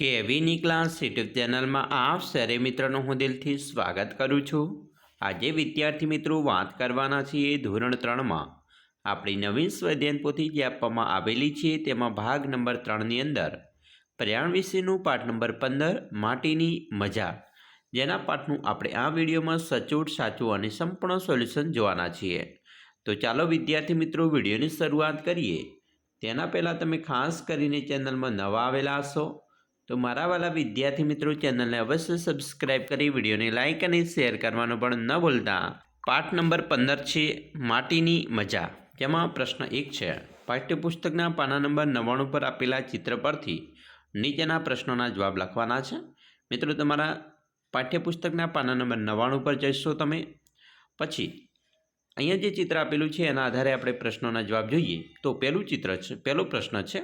કેવીની class YouTube ચેનલમાં આપ સરે મિત્રોનું હું દિલથી સ્વાગત કરું છું. આજે વિદ્યાર્થી મિત્રો વાત કરવાના છીએ ધોરણ ત્રણમાં. આપણી નવીન સ્વધ્યન પોથી જે આપવામાં આવેલી છે તેમાં ભાગ નંબર ત્રણની અંદર પ્રયાણ વિશેનું પાઠ નંબર પંદર, માટીની મજા. જેના પાઠનું આપણે આ વિડીયોમાં સચોટ, સાચું અને સંપૂર્ણ સોલ્યુશન જોવાના છીએ. તો ચાલો વિદ્યાર્થી મિત્રો વિડીયોની શરૂઆત કરીએ. તેના પહેલાં તમે ખાસ કરીને ચેનલમાં નવા આવેલા હશો તો મારા વાલા વિદ્યાર્થી મિત્રો ચેનલને અવશ્ય સબસ્ક્રાઇબ કરી વિડીયોને લાઇક અને શેર કરવાનું પણ ન ભૂલતા. પાઠ નંબર પંદર છે, માટીની મજા જેમાં પ્રશ્ન એક છે, પાઠ્યપુસ્તકના પાના નંબર નવ્વાણું પર આપેલા ચિત્ર પરથી નીચેના પ્રશ્નોના જવાબ લખવાના છે? મિત્રો, તમારા પાઠ્યપુસ્તકના પાના નંબર નવ્વાણું પર જશો તમે. પછી, અહીંયા જે ચિત્ર આપેલું છે, એના આધારે આપણે પ્રશ્નોના જવાબ જોઈએ. તો પહેલું ચિત્ર છે, પહેલો પ્રશ્ન છે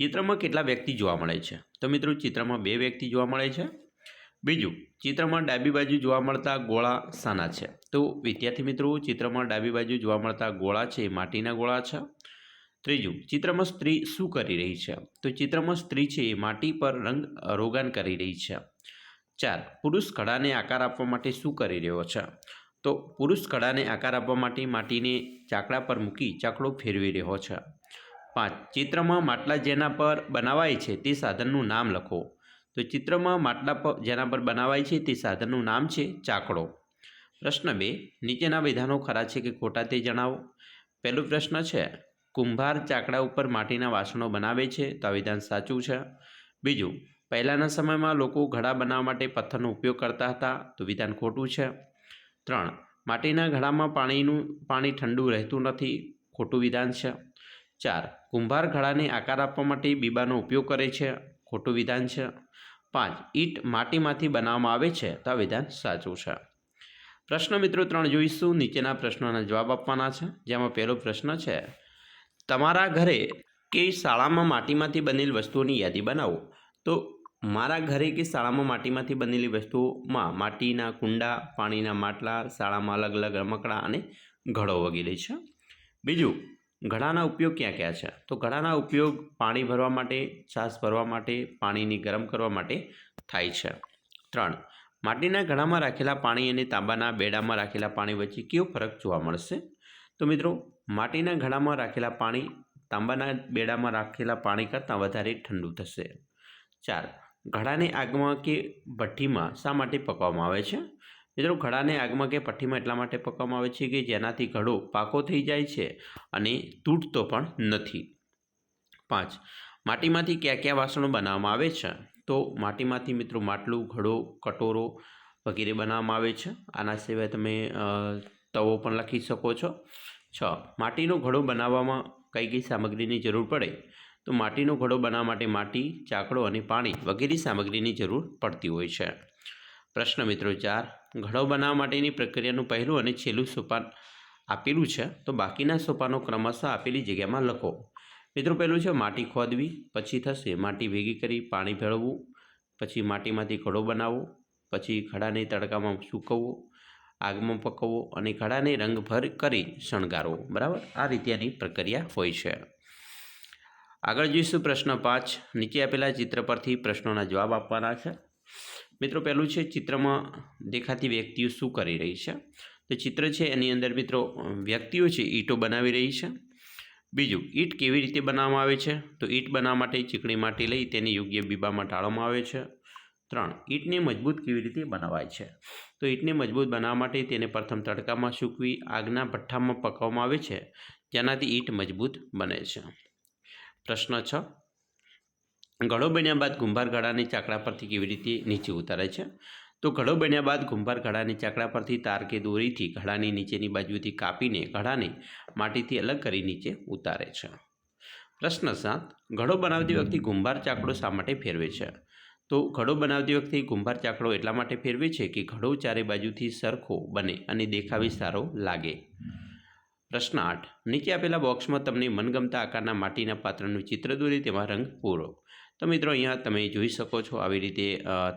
ચિત્રમાં કેટલા વ્યક્તિ જોવા મળે છે? તો મિત્રો, ચિત્રમાં બે વ્યક્તિ જોવા મળે છે. બીજું, ચિત્રમાં ડાબી બાજુ જોવા મળતા ગોળા સાના છે. તો વિદ્યાર્થી મિત્રો, ચિત્રમાં ડાબી બાજુ જોવા મળતા ગોળા છે, એ માટીના ગોળા છે. ત્રીજું, ચિત્રમાં સ્ત્રી શું કરી રહી છે? તો ચિત્રમાં સ્ત્રી છે, એ માટી પર રંગ રોગાન કરી રહી છે. ચાર, પુરુષ ઘડાને આકાર આપવા માટે શું કરી રહ્યો છે? તો પુરુષ ઘડાને આકાર આપવા માટે માટીને ચાકડા પર મૂકી ચાકડો ફેરવી રહ્યો છે. પાંચ. ચિત્રમાં માટલા જેના પર બનાવાય છે તે સાધનનું નામ લખો. તો ચિત્રમાં માટલા પર જેના પર બનાવાય છે તે સાધનનું નામ છે ચાકડો. પ્રશ્ન બે. નીચેના વિધાનો ખરા છે કે ખોટા તે જણાવો. પહેલો પ્રશ્ન છે, કુંભાર ચાકડા ઉપર માટીના વાસણો બનાવે છે તો આ વિધાન સાચું છે? બીજું, પહેલાંના સમયમાં લોકો ઘડા બનાવવા માટે પથ્થરનો ઉપયોગ કરતા હતા તો વિધાન ખોટું છે? ત્રણ. માટીના ઘડામાં પાણીનું, પાણી ઠંડુ રહેતું નથી, ખોટું વિધાન છે? ચાર, કુંભાર ઘડાને આકાર આપવા માટે બીબાનો ઉપયોગ કરે છે, ખોટું વિધાન છે. પાંચ, ઈંટ માટીમાંથી બનાવવામાં આવે છે તો આ વિધાન સાચું છે. પ્રશ્ન મિત્રો ત્રણ જોઈશું, નીચેના પ્રશ્નોના જવાબ આપવાના છે. જેમાં પહેલો પ્રશ્ન છે, તમારા ઘરે કે શાળામાં માટીમાંથી બનેલી વસ્તુઓની યાદી બનાવો? તો મારા ઘરે કે શાળામાં માટીમાંથી બનેલી વસ્તુઓમાં માટીના કુંડા, પાણીના માટલા, શાળામાં અલગ અલગ રમકડા અને ઘડો વગેરે છે. બીજું ઘડાના ઉપયોગ ક્યાં ક્યાં છે? તો ઘડાના ઉપયોગ પાણી ભરવા માટે, છાશ ભરવા માટે, પાણીની ગરમ કરવા માટે થાય છે. ત્રણ, માટીના ઘડામાં રાખેલા પાણી અને તાંબાના બેડામાં રાખેલા પાણી વચ્ચે કેવો ફરક જોવા મળશે? તો મિત્રો, માટીના ઘડામાં રાખેલા પાણી, તાંબાના બેડામાં રાખેલા પાણી કરતાં વધારે ઠંડુ થશે. ચાર ઘડાને આગમાં કે ભઠ્ઠીમાં શા માટે પકવવામાં આવે છે? મિત્રો ઘડાને આગમાં કે ભઠ્ઠીમાં એટલા માટે પકવવામાં આવે છે કે જેનાથી ઘડો પાકો થઈ જાય છે અને તૂટતો પણ નથી. પાંચ, માટીમાંથી કયા કયા વાસણો બનાવવામાં આવે છે? તો માટીમાંથી મિત્રો માટલું, ઘડો, કટોરો વગેરે બનાવવામાં આવે છે. આના સિવાય તમે તવો પણ લખી શકો છો. છ, માટીનો ઘડો બનાવવામાં કઈ કઈ સામગ્રીની જરૂર પડે? તો માટીનો ઘડો બનાવવા માટે માટી, ચાકડો અને પાણી વગેરે સામગ્રીની જરૂર પડતી હોય છે. પ્રશ્ન મિત્રો ચાર ઘડો બનાવવા માટેની પ્રક્રિયાનું પહેલું અને છેલ્લું સોપાન આપેલું છે. તો બાકીના સોપાનો ક્રમશઃ આપેલી જગ્યામાં લખો. મિત્રો, પહેલું છે, માટી ખોદવી, પછી થશે માટી ભેગી કરી પાણી ભેળવવું, પછી માટીમાંથી ઘડો બનાવવો, પછી ઘડાને તડકામાં સૂકવવો, આગમાં પકવવો અને ઘડાને રંગભર કરી શણગારવો. બરાબર? આ રીતેની પ્રક્રિયા હોય છે. આગળ જોઈશું પ્રશ્ન પાંચ. નીચે આપેલા ચિત્ર પરથી પ્રશ્નોના જવાબ આપવાના છે. મિત્રો, પહેલું છે ચિત્રમાં દેખાતી વ્યક્તિઓ શું કરી રહી છે? તો ચિત્ર છે, એની અંદર મિત્રો, વ્યક્તિઓ છે, ઈંટો બનાવી રહી છે. બીજું, ઈંટ કેવી રીતે બનાવવામાં આવે છે? તો ઈંટ બનાવવા માટે ચીકણી માટી લઈ તેને યોગ્ય બીબામાં ટાળવામાં આવે છે. ત્રણ, ઈંટને મજબૂત કેવી રીતે બનાવાય છે? તો ઈંટને મજબૂત બનાવવા માટે તેને પ્રથમ તડકામાં સૂકવી આગના ભઠ્ઠામાં પકવવામાં આવે છે. જેનાથી ઈંટ મજબૂત બને છે. પ્રશ્ન છ ઘડો બન્યા બાદ કુંભાર ઘડાની ચાકડા પરથી કેવી રીતે નીચે ઉતારે છે? તો ઘડો બન્યા બાદ કુંભાર ઘડાની ચાકડા પરથી તાર કે દોરીથી ઘડાની નીચેની બાજુથી કાપીને ઘડાને માટીથી અલગ કરી નીચે ઉતારે છે. પ્રશ્ન સાત ઘડો બનાવતી વખતે કુંભાર ચાકડો શા માટે ફેરવે છે? તો ઘડો બનાવતી વખતે કુંભાર ચાકડો એટલા માટે ફેરવે છે કે ઘડો ચારે બાજુથી સરખો બને અને દેખાવી સારો લાગે. પ્રશ્ન આઠ, નીચે આપેલા બોક્સમાં તમને મનગમતા આકારના માટીના પાત્રનું ચિત્ર દોરી તેમાં રંગ પૂરો. તો મિત્રો અહીંયા તમે જોઈ શકો છો આવી રીતે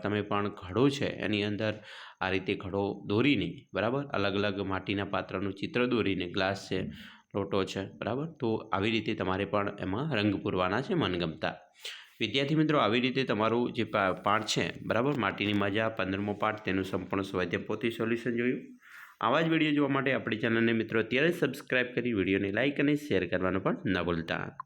તમે પણ ઘડો છે એની અંદર આ રીતે ઘડો દોરીને, બરાબર? અલગ અલગ માટીના પાત્રનું ચિત્ર દોરીને ગ્લાસ છે, લોટો છે, બરાબર? તો આવી રીતે તમારે પણ એમાં રંગ પૂરવાના છે મનગમતા. વિદ્યાર્થી મિત્રો, આવી રીતે તમારું જે પાઠ છે, બરાબર? માટીની મજા, પંદરમો પાઠ, તેનું સંપૂર્ણ સ્વાધ્યાય પોતે સોલ્યુશન જોયું. આવા જ વીડિયો જોવા માટે આપણી ચેનલને મિત્રો અત્યારે સબસ્ક્રાઇબ કરી વિડીયોને લાઇક અને શેર કરવાનું પણ ન ભૂલતા.